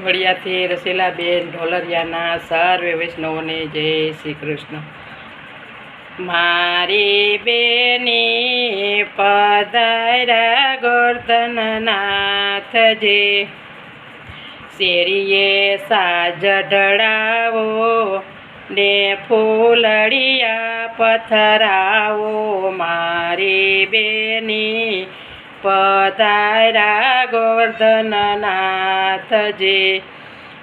વડિયાથી રસીલાબેન ઢોલરિયાના સર્વે વૈષ્ણવોને જય શ્રી કૃષ્ણ. મારી બેની પધાર્યા ગોર્ધનનાથજી. શેરીએ સાજ ઢળાવો, ને ફૂલડિયા પથરાવો. મારી બેની પધાર્યા ગોવર્ધનનાથજી.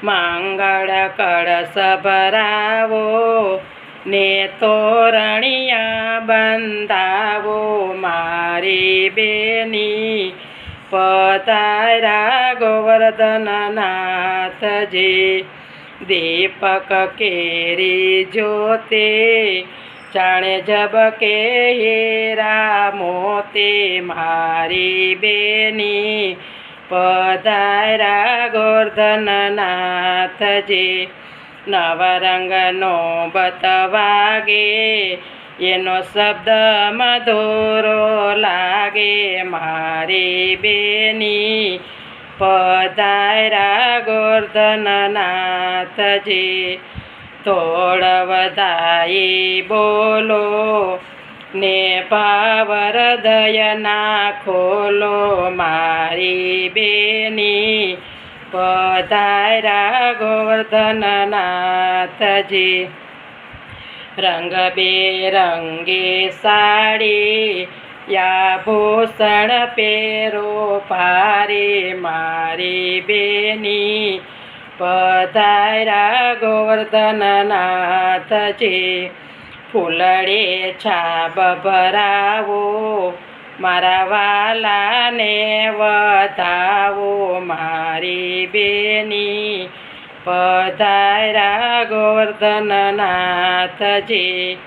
મંગળ કળશ ભરાવો ને તોરણિયા બંધાવો. મારી બેની પધારા ગોવર્ધનનાથજી. દીપક કેરી જોતે જાણે જબકે હેરા મોતે મારી બેની પધાર્યા ગોર્ધનનાથજી. નવરંગનો બતવાગે એનો શબ્દ મધુરો લાગે, મારી બેની પધાર્યા ગોર્ધનનાથજી. તોળ વધાઈ બોલો, ને પાવર દયના ખોલો મારી બેની. પધાર્યા ગોવર્ધનનાથજી રંગ બેરંગી સાડી યા ભૂષણ પેરો પારી મારી બેની. પધાર્યા ગોવર્ધનનાથજી. ફૂલડે છાબ ભરાવો, મારા વાલાને વધાવો, મારી બેની. પધાર્યા ગોવર્ધનનાથજી,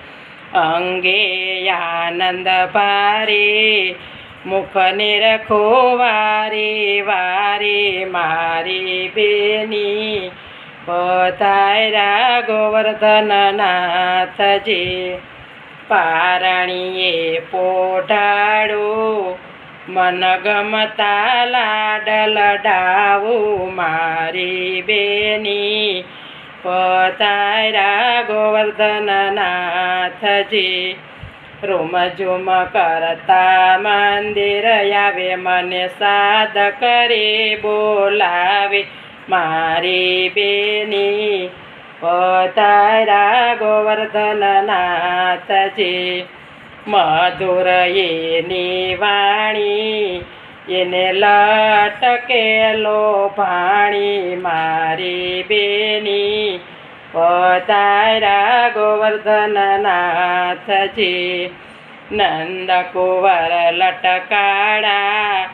અંગે આનંદ ભારી મુખ રખો વારી વારે મારી બેની. પતાયરા ગોવર્ધન નાથજે. પારણીએ પોઢાડો મન ગમતા લાડલ ડાવું મારી બેની. પધાર્યા ગોવર્ધનનાથજી રૂમ ઝુમ કરતા મંદિર આવે મને સાદ કરે બોલાવે મારી બેની પધાર્યા ગોવર્ધનનાથજી મધુર એની વાણી એને લટકેલો ભાણી મારી બેની પધાર્યા ગોવર્ધનનાથજી નંદકુંવર લટકાળા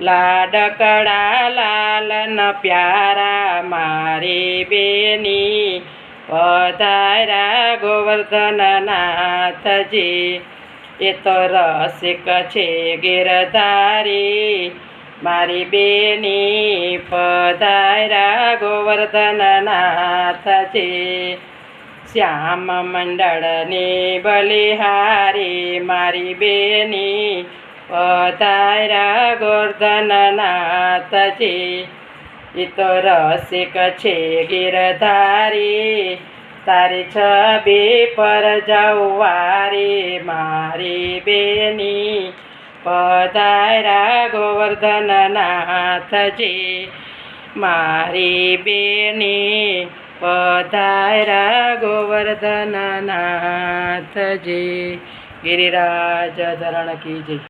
લાડકડા લાલન પ્યારા મારી બેની. પધાર્યા ગોવર્ધનનાથજી એ તો રસિક છે ગિરધારી. મારી બેની પધાર્યા છે શ્યામ મંડળની બલિહારી મારી બેની પધાર્યા છે એ તો રસિક છે ગીરધારી તારી છબી પર જવારી મારી બેની પધાર્યા ગોવર્ધનનાથજી. મારી બેની પધાર્યા ગોવર્ધનનાથજી. ગિરિરાજ ધરણ કી